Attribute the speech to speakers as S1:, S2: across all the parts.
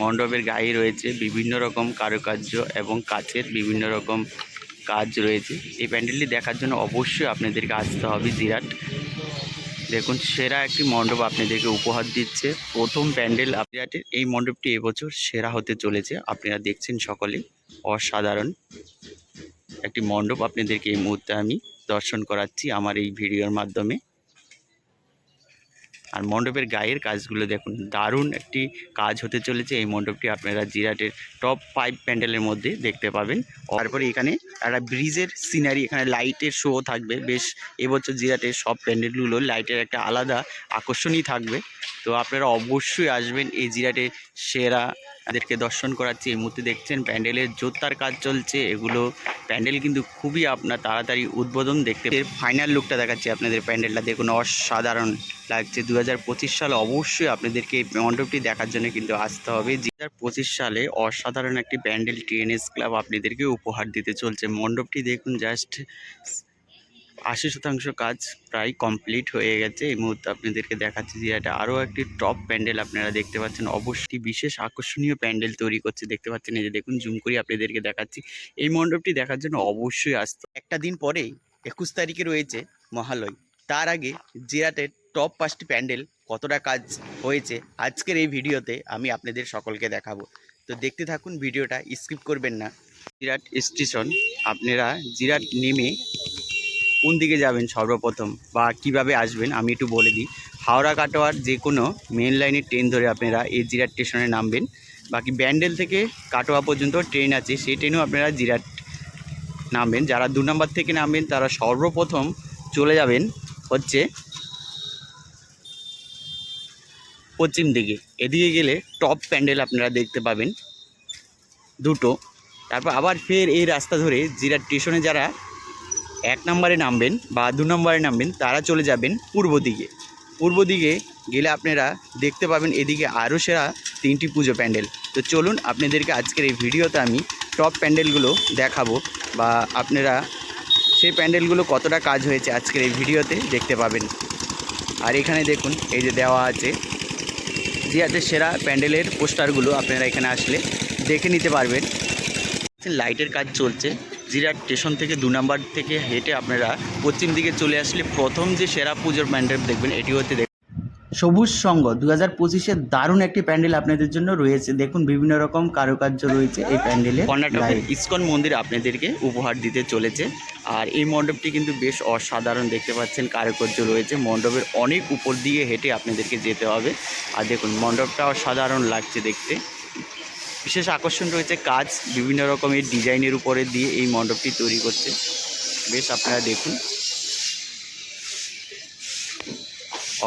S1: মণ্ডপের গায়ে রয়েছে বিভিন্ন রকম কারুকার্য এবং কাচের বিভিন্ন রকম কাজ রয়েছে। এই প্যান্ডেলটি দেখার জন্য অবশ্যই আপনাদেরকে আসতে হবে জিরাট। দেখুন, সেরা একটি মণ্ডপ আপনাদেরকে উপহার দিচ্ছে। প্রথম প্যান্ডেল জিরাটের। এই মণ্ডপটি এবছর সেরা হতে চলেছে। আপনারা দেখছেন সকলে, অসাধারণ একটি মণ্ডপ আপনাদেরকে এই মুহূর্তে আমি দর্শন করাচ্ছি আমার এই ভিডিওর মাধ্যমে। আর মণ্ডপের গায়ের কাজগুলো দেখুন, দারুণ একটি কাজ হতে চলেছে। এই মণ্ডপটি আপনারা জিরাটের টপ ফাইভ প্যান্ডেলের মধ্যে দেখতে পাবেন। তারপরে এখানে একটা ব্রিজের সিনারি এখানে লাইটের শো থাকবে। বেশ এবছর জিরাটের সব প্যান্ডেলগুলো লাইটের একটা আলাদা আকর্ষণই থাকবে। তো আপনারা অবশ্যই আসবেন এই জিরাটের সেরা তাদেরকে দর্শন করাচ্ছি, এই মুহূর্তে দেখছেন প্যান্ডেলের জোরদার কাজ চলছে। এগুলো প্যান্ডেল কিন্তু খুবই আপনার তাড়াতাড়ি উদ্বোধন দেখতে ফাইনাল লুকটা দেখাচ্ছি আপনাদের প্যান্ডেলটা। দেখুন, অসাধারণ লাগছে। দু হাজার পঁচিশ সালে অবশ্যই আপনাদেরকে এই মণ্ডপটি দেখার জন্য কিন্তু আসতে হবে। দু হাজার পঁচিশ সালে অসাধারণ একটি প্যান্ডেল টিএনএস ক্লাব আপনাদেরকে উপহার দিতে চলছে। মণ্ডপটি দেখুন জাস্ট আশি শতাংশ কাজ প্রায় কমপ্লিট হয়ে গেছে। এই মুহূর্তে আপনাদেরকে দেখাচ্ছি যে এটা আরও একটি টপ প্যান্ডেল আপনারা দেখতে পাচ্ছেন। অবশ্যই বিশেষ আকর্ষণীয় প্যান্ডেল তৈরি করছে। দেখতে পাচ্ছেন, এই যে দেখুন জুম করে আপনাদেরকে দেখাচ্ছি। এই মণ্ডপটি দেখার জন্য অবশ্যই আসতো একটা দিন পরেই একুশ তারিখে রয়েছে মহালয়। তার আগে জিরাটের টপ পাঁচটি প্যান্ডেল কতটা কাজ হয়েছে আজকের এই ভিডিওতে আমি আপনাদের সকলকে দেখাবো। তো দেখতে থাকুন, ভিডিওটা স্কিপ করবেন না। জিরাট স্টেশন, আপনারা জিরাট নেমে কোন দিকে যাবেন সর্বপ্রথম বা কীভাবে আসবেন আমি একটু বলে দিই। হাওড়া কাটোয়ার যে কোনো মেন লাইনের ট্রেন ধরে আপনারা এই জিরাট স্টেশনে নামবেন। বাকি ব্যান্ডেল থেকে কাটোয়া পর্যন্ত ট্রেন আছে, সেই ট্রেনেও আপনারা জিরাট নামবেন। যারা দু নম্বর থেকে নামবেন, তারা সর্বপ্রথম চলে যাবেন হচ্ছে পশ্চিম দিকে। এদিকে গেলে টপ প্যান্ডেল আপনারা দেখতে পাবেন দুটো। তারপর আবার ফের এই রাস্তা ধরে জিরাট স্টেশনে যারা এক নম্বরে নামবেন বা দু নম্বরে নামবেন, তারা চলে যাবেন পূর্ব দিকে। পূর্ব দিকে গেলে আপনারা দেখতে পাবেন এদিকে আরও সেরা তিনটি পুজো প্যান্ডেল। তো চলুন আপনাদেরকে আজকের এই ভিডিওতে আমি টপ প্যান্ডেলগুলো দেখাবো বা আপনারা সেই প্যান্ডেলগুলো কতটা কাজ হয়েছে আজকের এই ভিডিওতে দেখতে পাবেন। আর এখানে দেখুন, এই যে দেওয়া আছে জিয়াতে সেরা প্যান্ডেলের পোস্টারগুলো আপনারা এখানে আসলে দেখে নিতে পারবেন। লাইটের কাজ চলছে জিরাট স্টেশন থেকে দু নম্বর থেকে হেঁটে আপনারা পশ্চিম দিকে চলে আসলে প্রথম যে সেরা পুজোর প্যান্ডেল দেখবেন এটি দেখ- সবুজ সঙ্গ। দু হাজার পঁচিশের দারুণ একটি প্যান্ডেল আপনাদের জন্য রয়েছে। দেখুন বিভিন্ন রকম কারুকার্য রয়েছে এই প্যান্ডেলে কর্ণাটকের ইস্কন মন্দির আপনাদেরকে উপহার দিতে চলেছে। আর এই মণ্ডপটি কিন্তু বেশ অসাধারণ দেখতে পাচ্ছেন কারুকার্য রয়েছে। মণ্ডপের অনেক উপর দিয়ে হেঁটে আপনাদেরকে যেতে হবে। আর দেখুন মণ্ডপটা অসাধারণ লাগছে দেখতে। বিশেষ আকর্ষণ রয়েছে কাজ বিভিন্ন রকমের ডিজাইনের উপরে দিয়ে এই মণ্ডপটি তৈরি করছে। বেশ আপনারা দেখুন।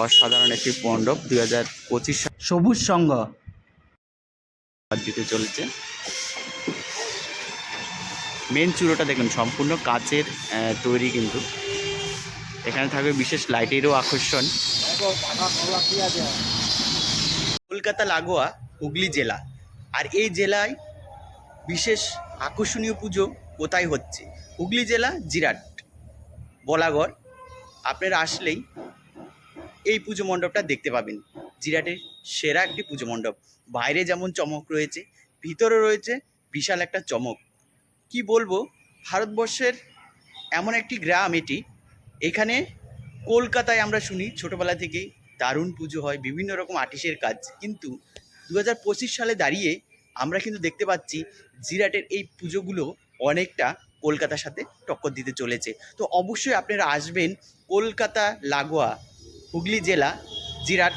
S1: অসাধারণ একটি মণ্ডপ দুই হাজার পঁচিশ সবুজ সংঘ দিতে চলেছে। মেন চূড়োটা দেখুন সম্পূর্ণ কাচের তৈরি কিন্তু। এখানে থাকবে বিশেষ লাইটেরও আকর্ষণ। কলকাতা লাগোয়া হুগলি জেলা। আর এই জেলায় বিশেষ আকর্ষণীয় পুজো কোথায় হচ্ছে? হুগলি জেলা, জিরাট, বলাগড়। আপনারা আসলেই এই পুজো মণ্ডপটা দেখতে পাবেন। জিরাটের সেরা একটি পুজো মণ্ডপ। বাইরে যেমন চমক রয়েছে, ভিতরে রয়েছে বিশাল একটা চমক। কি বলব, ভারতবর্ষের এমন একটি গ্রাম এটি। এখানে কলকাতায় আমরা শুনি, ছোটোবেলা থেকেই দারুণ পুজো হয়, বিভিন্ন রকম আর্টিস্টের কাজ। কিন্তু দু হাজার পঁচিশ সালে দাঁড়িয়ে আমরা কিন্তু দেখতে পাচ্ছি জিরাটের এই পুজোগুলো অনেকটা কলকাতার সাথে টক্কর দিতে চলেছে। তো অবশ্যই আপনারা আসবেন কলকাতা, লাগোয়া, হুগলি জেলা, জিরাট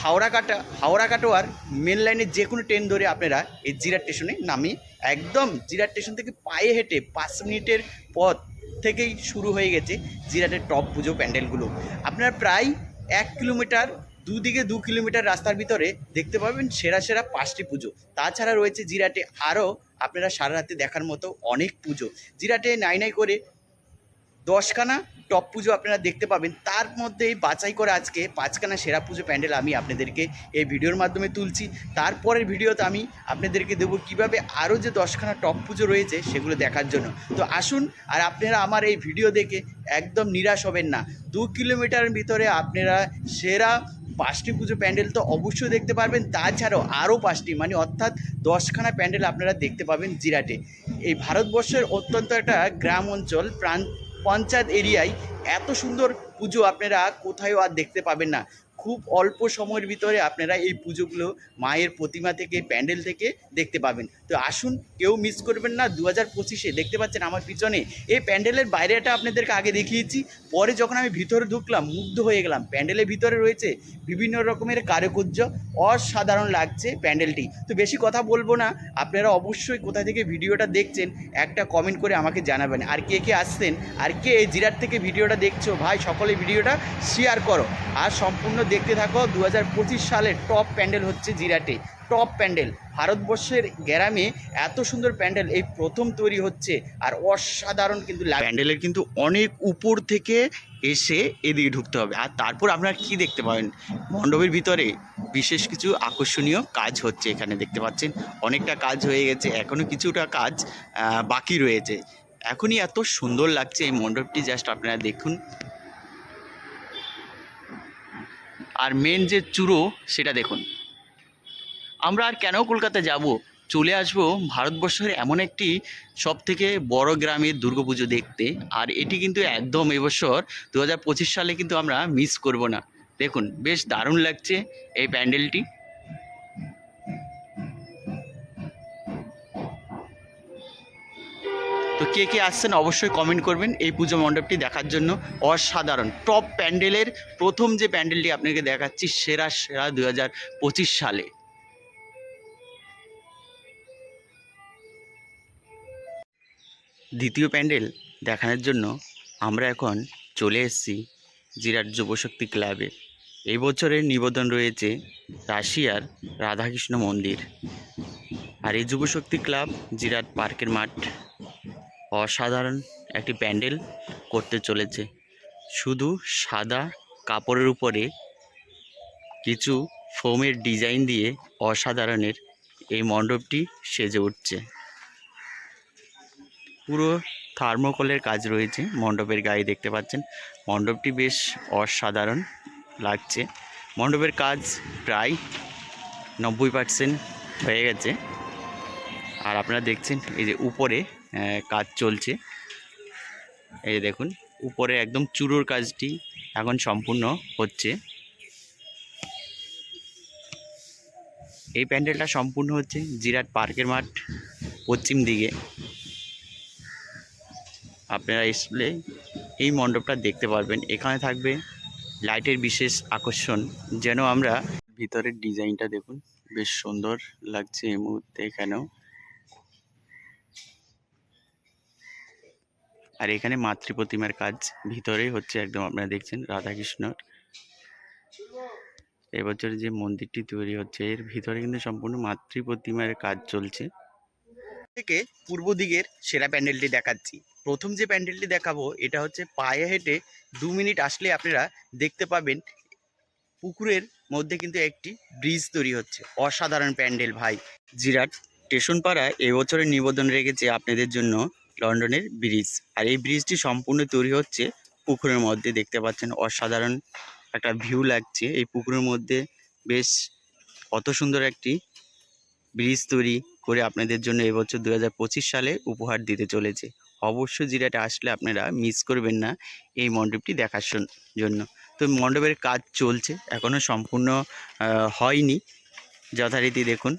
S1: হাওড়া কাটা হাওড়া কাটোয়ার মেন লাইনের যে কোনো ট্রেন ধরে আপনারা এই জিরাট স্টেশনে নামিয়ে একদম জিরাট স্টেশন থেকে পায়ে হেঁটে পাঁচ মিনিটের পথ থেকেই শুরু হয়ে গেছে জিরাটের টপ পুজো প্যান্ডেলগুলো। আপনারা প্রায় এক কিলোমিটার দুদিকে দু কিলোমিটার রাস্তার ভিতরে দেখতে পাবেন সেরা সেরা পাঁচটি পুজো। তাছাড়া রয়েছে জিরাটে। আরও আপনারা সারা রাতে দেখার মতো অনেক পুজো। জিরাটে নাই নাই করে দশখানা টপ পুজো আপনারা দেখতে পাবেন। তার মধ্যেই বাছাই করে আজকে পাঁচখানা সেরা পুজো প্যান্ডেল আমি আপনাদেরকে এই ভিডিওর মাধ্যমে তুলছি। তারপরের ভিডিওতে আমি আপনাদেরকে দেবো কীভাবে আরও যে দশখানা টপ পুজো রয়েছে সেগুলো দেখার জন্য। তো আসুন আর আপনারা আমার এই ভিডিও দেখে একদম নিরাশ হবেন না। দু কিলোমিটারের ভিতরে আপনারা সেরা পাঁচটি পুজো প্যান্ডেল তো অবশ্যই দেখতে পারবেন। তাছাড়াও আরও পাঁচটি মানে অর্থাৎ দশখানা প্যান্ডেল আপনারা দেখতে পাবেন জিরাটে। এই ভারতবর্ষের অত্যন্ত একটা গ্রাম অঞ্চল, প্রাণ, পঞ্চায়েত এরিয়ায় এত সুন্দর পুজো আপনারা কোথায়ও আর দেখতে পাবেন না। খুব অল্প সময়ের ভিতরে আপনারা এই পুজোগুলো মায়ের প্রতিমা থেকে, প্যান্ডেল থেকে দেখতে পাবেন। তো আসুন, কেউ মিস করবেন না। দু হাজার পঁচিশে দেখতে পাচ্ছেন আমার পিছনে। এই প্যান্ডেলের বাইরেটা আপনাদেরকে আগে দেখিয়েছি। পরে যখন আমি ভিতরে ঢুকলাম, মুগ্ধ হয়ে গেলাম। প্যান্ডেলের ভিতরে রয়েছে বিভিন্ন রকমের কারুকার্য। অসাধারণ লাগছে প্যান্ডেলটি। তো বেশি কথা বলব না। আপনারা অবশ্যই কোথা থেকে ভিডিওটা দেখছেন, একটা কমেন্ট করে আমাকে জানাবেন। আর কে কে আসছেন, আর কে এই জিরাট থেকে ভিডিওটা দেখছ, ভাই, সকলে ভিডিওটা শেয়ার করো। আর সম্পূর্ণ দেখতে থাকো দু সালের টপ প্যান্ডেল হচ্ছে জিরাটে। টপ প্যান্ডেল। ভারতবর্ষের গ্রামে এত সুন্দর প্যান্ডেল, এই প্রথম তৈরি হচ্ছে। আর অসাধারণ কিন্তু প্যান্ডেলের কিন্তু অনেক উপর থেকে এসে এদিকে ঢুকতে হবে। আর তারপর আপনারা কি দেখতে পাবেন? মণ্ডপের ভিতরে বিশেষ কিছু আকর্ষণীয় কাজ হচ্ছে এখানে দেখতে পাচ্ছেন। অনেকটা কাজ হয়ে গেছে এখনও কিছুটা কাজ বাকি রয়েছে। এখনই এত সুন্দর লাগছে এই মণ্ডপটি, জাস্ট আপনারা দেখুন। আর মেন যে চূড়ো সেটা দেখুন। আমরা আর কেন কলকাতা যাব? চলে আসব ভারতবর্ষের এমন একটি সব থেকে বড় গ্রামের দুর্গাপুজো দেখতে, আর এটি কিন্তু একদম এবছর দু হাজার পঁচিশ সালে কিন্তু আমরা মিস করব না। দেখুন, বেশ দারুণ লাগছে এই প্যান্ডেলটি। তো কে কে আসছেন অবশ্যই কমেন্ট করবেন। এই পুজো মণ্ডপটি দেখার জন্য অসাধারণ। টপ প্যান্ডেলের প্রথম যে প্যান্ডেলটি আপনাকে দেখাচ্ছি, সেরা সেরা দু হাজার পঁচিশ সালে। দ্বিতীয় প্যান্ডেল দেখানোর জন্য আমরা এখন চলে এসেছি জিরাট যুবশক্তি ক্লাবে। এই বছরের নিবেদন রয়েছে রাশিয়ার রাধাকৃষ্ণ মন্দির। আর এই যুবশক্তি ক্লাব জিরাট পার্কের মাঠ। অসাধারণ একটি প্যান্ডেল করতে চলেছে। শুধু সাদা কাপড়ের উপরে কিছু ফোমের ডিজাইন দিয়ে অসাধারণের এই মণ্ডপটি সেজে উঠছে। পুরো থার্মোকলের কাজ রয়েছে, মণ্ডপের গায়ে দেখতে পাচ্ছেন। মণ্ডপটি বেশ অসাধারণ লাগছে। মণ্ডপের কাজ প্রায় নব্বই পার্সেন্ট হয়ে গেছে। আর আপনারা দেখছেন এই যে উপরে কাজ চলছে। এই যে দেখুন, উপরে একদম চুরোর কাজটি এখন সম্পূর্ণ হচ্ছে। এই প্যান্ডেলটা সম্পূর্ণ হচ্ছে জিরাট পার্কের মাঠ, পশ্চিম দিকে। আপনারা আসলে এই মণ্ডপটা দেখতে পারবেন। এখানে থাকবে লাইটের বিশেষ আকর্ষণ, যেন আমরা ভিতরের ডিজাইনটা দেখুন, বেশ সুন্দর লাগছে এই মুহূর্তে এখানেও। আর এখানে মাতৃ প্রতিমার কাজ ভিতরেই হচ্ছে একদম আপনারা দেখছেন, রাধাকৃষ্ণর। এবছর যে মন্দিরটি তৈরি হচ্ছে, এর ভিতরে কিন্তু সম্পূর্ণ মাতৃ প্রতিমার কাজ চলছে। থেকে পূর্ব দিকের সেরা প্যান্ডেলটি দেখাচ্ছি। প্রথম যে প্যান্ডেলটি দেখাবো, এটা হচ্ছে পায়ে হেঁটে দু মিনিট আসলে আপনারা দেখতে পাবেন, পুকুরের মধ্যে কিন্তু একটি ব্রিজ তৈরি হচ্ছে। অসাধারণ প্যান্ডেল ভাই। জিরাট স্টেশন পাড়া এবছরের নিবেদন রেখেছে আপনাদের জন্য লন্ডনের ব্রিজ। আর এই ব্রিজটি সম্পূর্ণ তৈরি হচ্ছে পুকুরের মধ্যে। দেখতে পাচ্ছেন অসাধারণ একটা ভিউ লাগছে। এই পুকুরের মধ্যে বেশ কত সুন্দর একটি ব্রিজ তৈরি করে আপনাদের জন্য এবছর দু হাজার পঁচিশ সালে উপহার দিতে চলেছে। অবশ্যই জিরাটে আসলে আপনারা মিস করবেন না এই মণ্ডপটি দেখার জন্য। তো মণ্ডপের কাজ চলছে এখনও সম্পূর্ণ হয়নি। যথারীতি দেখুন।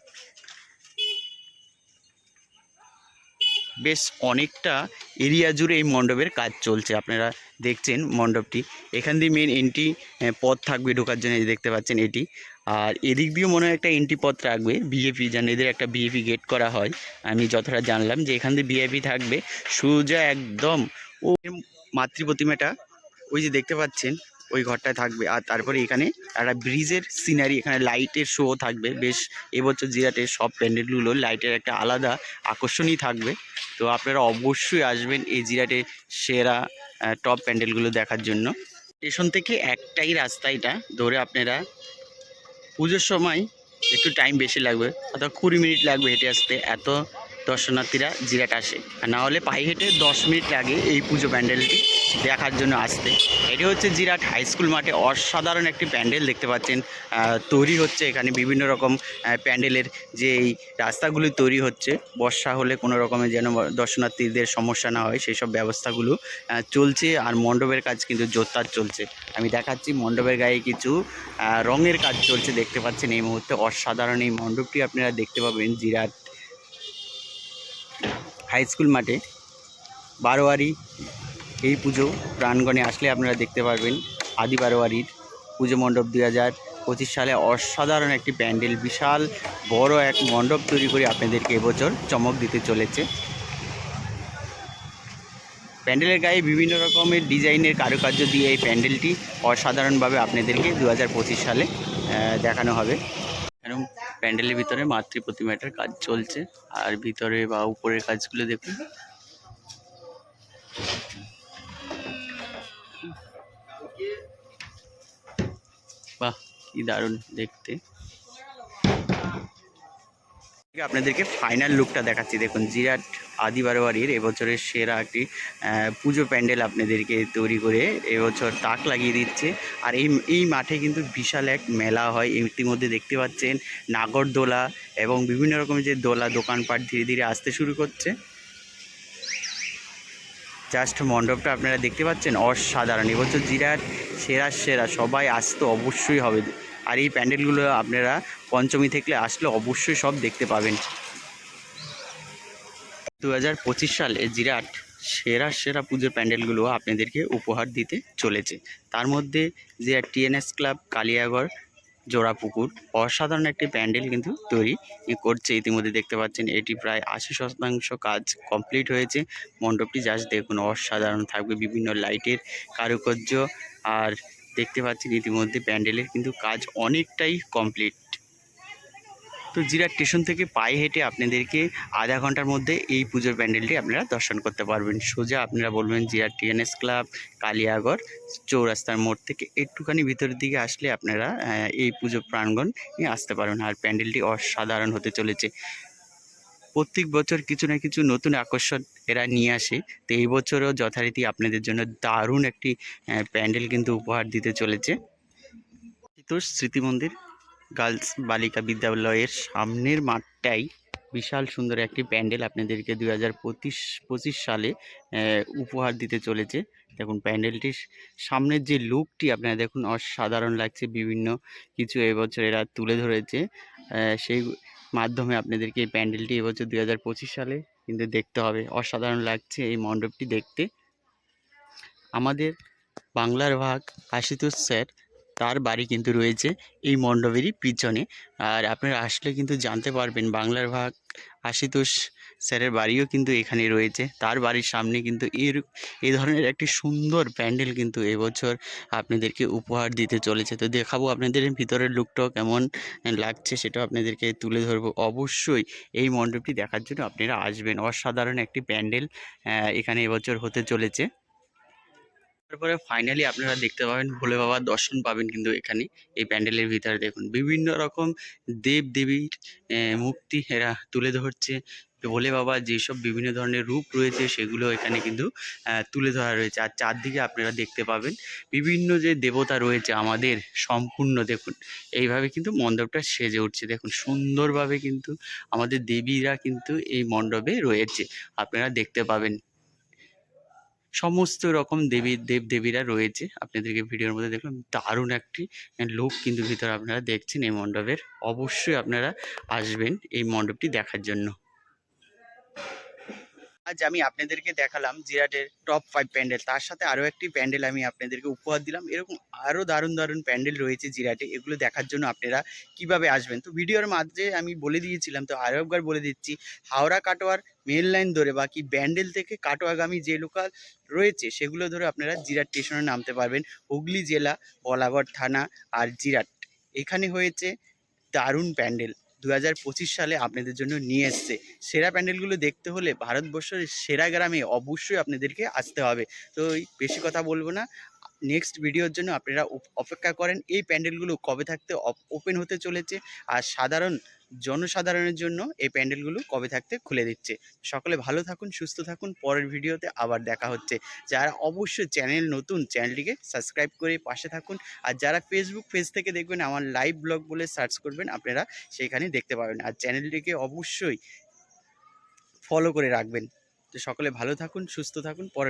S1: বেশ অনেকটা এরিয়া জুড়ে এই মণ্ডপের কাজ চলছে। আপনারা দেখছেন মণ্ডপটি। এখান দিয়ে মেন এন্ট্রি পথ থাকবে ঢোকার জন্য দেখতে পাচ্ছেন এটি। আর এদিক দিয়েও মনে হয় একটা এন্ট্রি পথ রাখবে বিএপি যেন এদের একটা বিএপি গেট করা হয়। আমি যতটা জানলাম যে এখান দিয়ে বিএপি থাকবে। সোজা একদম, ও মাতৃ প্রতিমাটা ওই যে দেখতে পাচ্ছেন ওই ঘরটায় থাকবে। আর তারপরে এখানে একটা ব্রিজের সিনারি এখানে লাইটের শো থাকবে। বেশ এবছর জিরাটের সব প্যান্ডেলগুলো লাইটের একটা আলাদা আকর্ষণই থাকবে। তো আপনারা অবশ্যই আসবেন এই জিরাটের সেরা টপ প্যান্ডেলগুলো দেখার জন্য। স্টেশন থেকে একটাই রাস্তা এটা। ধরে আপনারা পুজোর সময় একটু টাইম বেশি লাগবে। অর্থাৎ কুড়ি মিনিট লাগবে হেঁটে আসতে। এত দর্শনার্থীরা জিরাট আসে। আর না হলে পায়ে হেঁটে দশ মিনিট লাগে এই পুজো প্যান্ডেলটি দেখার জন্য আসতে। এটি হচ্ছে জিরাট হাই স্কুল মাঠে অসাধারণ একটি প্যান্ডেল দেখতে পাচ্ছেন। তৈরি হচ্ছে এখানে বিভিন্ন রকম প্যান্ডেলের যে এই রাস্তাগুলি তৈরি হচ্ছে, বর্ষা হলে কোনো রকমের যেন দর্শনার্থীদের সমস্যা না হয় সেই সব ব্যবস্থাগুলো চলছে আর মণ্ডপের কাজ কিন্তু জোরদার চলছে। আমি দেখাচ্ছি মণ্ডপের গায়ে কিছু রঙের কাজ চলছে, দেখতে পাচ্ছেন এই মুহূর্তে অসাধারণ এই মণ্ডপটি আপনারা দেখতে পাবেন জিরাট হাই স্কুল মাঠে, বারোয়ারি, এই পুজো প্রাঙ্গণে আসলে আপনারা দেখতে পারবেন আদি বারোয়ারির পুজো মণ্ডপ দুই হাজার পঁচিশ সালে অসাধারণ একটি প্যান্ডেল, বিশাল বড় এক মণ্ডপ তৈরি করে আপনাদেরকে এবছর চমক দিতে চলেছে। প্যান্ডেলের গায়ে বিভিন্ন রকমের ডিজাইনের কারুকার্য দিয়ে এই প্যান্ডেলটি অসাধারণভাবে আপনাদেরকে দু হাজার পঁচিশ সালে দেখানো হবে। এরকম প্যান্ডেলের ভিতরে মাতৃ প্রতিমাটার কাজ চলছে। আর ভিতরে বা উপরের কাজগুলো দেখুন। বাহ, কি দারুণ দেখতে। আপনাদেরকে ফাইনাল লুকটা দেখাচ্ছি। দেখুন, জিরাট আদি বারোয়ারির এবছরের সেরা একটি পুজো প্যান্ডেল আপনাদেরকে তৈরি করে এবছর তাক লাগিয়ে দিচ্ছে। আর এই এই মাঠে কিন্তু বিশাল এক মেলা হয়। ইতিমধ্যে দেখতে পাচ্ছেন নাগরদোলা এবং বিভিন্ন রকমের যে দোলা দোকানপাট ধীরে ধীরে আসতে শুরু করছে। জাস্ট মণ্ডপটা আপনারা দেখতে পাচ্ছেন অসাধারণ। এবছর জিরাট সেরা সেরা, সবাই আসতে অবশ্যই হবে। আর এই প্যান্ডেলগুলো আপনারা পঞ্চমী থেকে আসলে অবশ্যই সব দেখতে পাবেন। দু হাজার পঁচিশ সালে জিরাট সেরা সেরা পুজোর প্যান্ডেলগুলো আপনাদেরকে উপহার দিতে চলেছে। তার মধ্যে জিরাট টিএনএস ক্লাব, কালিয়াগড়, জোড়াপুকুর অসাধারণ একটি প্যান্ডেল কিন্তু তৈরি করছে। ইতিমধ্যে দেখতে পাচ্ছেন, এটি প্রায় আশি শতাংশ কাজ কমপ্লিট হয়েছে। মণ্ডপটি জাস্ট দেখুন, অসাধারণ থাকবে। বিভিন্ন লাইটের কারুকার্য আর দেখতে পাচ্ছেন, ইতিমধ্যে প্যান্ডেলের কিন্তু কাজ অনেকটাই কমপ্লিট। তো জিরা স্টেশন থেকে পায়ে হেঁটে আপনাদেরকে আধা ঘণ্টার মধ্যে এই পুজোর প্যান্ডেলটি আপনারা দর্শন করতে পারবেন। সোজা আপনারা বলবেন জিরা টিএনএস ক্লাব, কালিয়াগড়, চৌরাস্তার মোড় থেকে একটুখানি ভিতরের দিকে আসলে আপনারা এই পুজো প্রাঙ্গণ আসতে পারবেন। আর প্যান্ডেলটি অসাধারণ হতে চলেছে। প্রত্যেক বছর কিছু না কিছু নতুন আকর্ষণ এরা নিয়ে আসে। তো এই বছরও যথারীতি আপনাদের জন্য দারুণ একটি প্যান্ডেল কিন্তু উপহার দিতে চলেছে। স্মৃতি মন্দির গার্লস বালিকা বিদ্যালয়ের সামনের মাঠটাই বিশাল সুন্দর একটি প্যান্ডেল আপনাদেরকে দুই হাজার পঁচিশ সালে উপহার দিতে চলেছে। দেখুন প্যান্ডেলটির সামনের যে লুকটি আপনারা দেখুন অসাধারণ লাগছে। বিভিন্ন কিছু এবছর এরা তুলে ধরেছে। সেই মাধ্যমে আপনাদেরকে এই প্যান্ডেলটি এবছর দুই হাজার পঁচিশ সালে কিন্তু দেখতে হবে। অসাধারণ লাগছে এই মণ্ডপটি দেখতে। আমাদের বাংলার ভাগ আশুতোষ স্যার তার বাড়ি কিন্তু রয়েছে এই মণ্ডপেরই পিছনে। আর আপনারা আসলে কিন্তু জানতে পারবেন বাংলার ভাগ আশুতোষ স্যারের বাড়িও কিন্তু এখানে রয়েছে। তার বাড়ির সামনে কিন্তু এর এই ধরনের একটি সুন্দর প্যান্ডেল কিন্তু এবছর আপনাদেরকে উপহার দিতে চলেছে। তো দেখাবো আপনাদের ভিতরের লুকটাও কেমন লাগছে সেটাও আপনাদেরকে তুলে ধরবো। অবশ্যই এই মণ্ডপটি দেখার জন্য আপনারা আসবেন। অসাধারণ একটি প্যান্ডেল এখানে এবছর হতে চলেছে। তারপরে ফাইনালি আপনারা দেখতে পাবেন ভোলে বাবার দর্শন পাবেন কিন্তু এখানে, এই প্যান্ডেলের ভিতরে দেখুন। বিভিন্ন রকম দেব দেবীর মূর্তি এরা তুলে ধরছে। ভোলে বাবা যেসব বিভিন্ন ধরনের রূপ রয়েছে সেগুলো এখানে কিন্তু তুলে ধরা রয়েছে। আর চারদিকে আপনারা দেখতে পাবেন বিভিন্ন যে দেবতা রয়েছে আমাদের সম্পূর্ণ দেখুন, এইভাবে কিন্তু মণ্ডপটা সেজে উঠছে। দেখুন, সুন্দরভাবে কিন্তু আমাদের দেবীরা কিন্তু এই মণ্ডপে রয়েছে। আপনারা দেখতে পাবেন। সমস্ত রকম দেবী, দেব দেবীরা রয়েছে। আপনাদেরকে ভিডিওর মধ্যে দেখলাম দারুণ একটি লোক কিন্তু ভিতরে আপনারা দেখছেন এই মণ্ডপের। অবশ্যই আপনারা আসবেন এই মণ্ডপটি দেখার জন্য। আজ আমি আপনাদেরকে দেখালাম জিরাটের টপ ফাইভ প্যান্ডেল, তার সাথে আরও একটি প্যান্ডেল আমি আপনাদেরকে উপহার দিলাম। এরকম আরও দারুণ দারুণ প্যান্ডেল রয়েছে জিরাটে, এগুলো দেখার জন্য আপনারা কীভাবে আসবেন? তো ভিডিওর মাঝে আমি বলে দিয়েছিলাম, তো আরও একবার বলে দিচ্ছি, হাওড়া কাটোয়ার মেন লাইন ধরে বাকি ব্যান্ডেল থেকে কাটোয়াগামী যে লোকাল রয়েছে, সেগুলো ধরে আপনারা জিরাট স্টেশনে নামতে পারবেন। হুগলি জেলা, বলাগড় থানা আর জিরাট। এখানে হয়েছে দারুণ প্যান্ডেল। দু হাজার পঁচিশ সালে আপনাদের জন্য নিয়ে এসছে। সেরা প্যান্ডেলগুলো দেখতে হলে ভারতবর্ষের সেরা গ্রামে অবশ্যই আপনাদেরকে আসতে হবে। তো বেশি কথা বলব না। নেক্সট ভিডিওর জন্য আপনারা অপেক্ষা করেন। এই প্যান্ডেলগুলো কবে থাকতে ওপেন হতে চলেছে। আর সাধারণ জনসাধারণের জন্য এই প্যান্ডেলগুলো কবে থাকতে খুলে দিচ্ছে। সকলে ভালো থাকুন, সুস্থ থাকুন। পরের ভিডিওতে আবার দেখা হচ্ছে। যারা অবশ্যই চ্যানেল নতুন, চ্যানেলটিকে সাবস্ক্রাইব করে পাশে থাকুন। আর যারা ফেসবুক পেজ থেকে দেখবেন, আমার লাইভ ব্লগ বলে সার্চ করবেন, আপনারা সেখানে দেখতে পাবেন। আর চ্যানেলটিকে অবশ্যই ফলো করে রাখবেন। তো সকলে ভালো থাকুন, সুস্থ থাকুন। পরের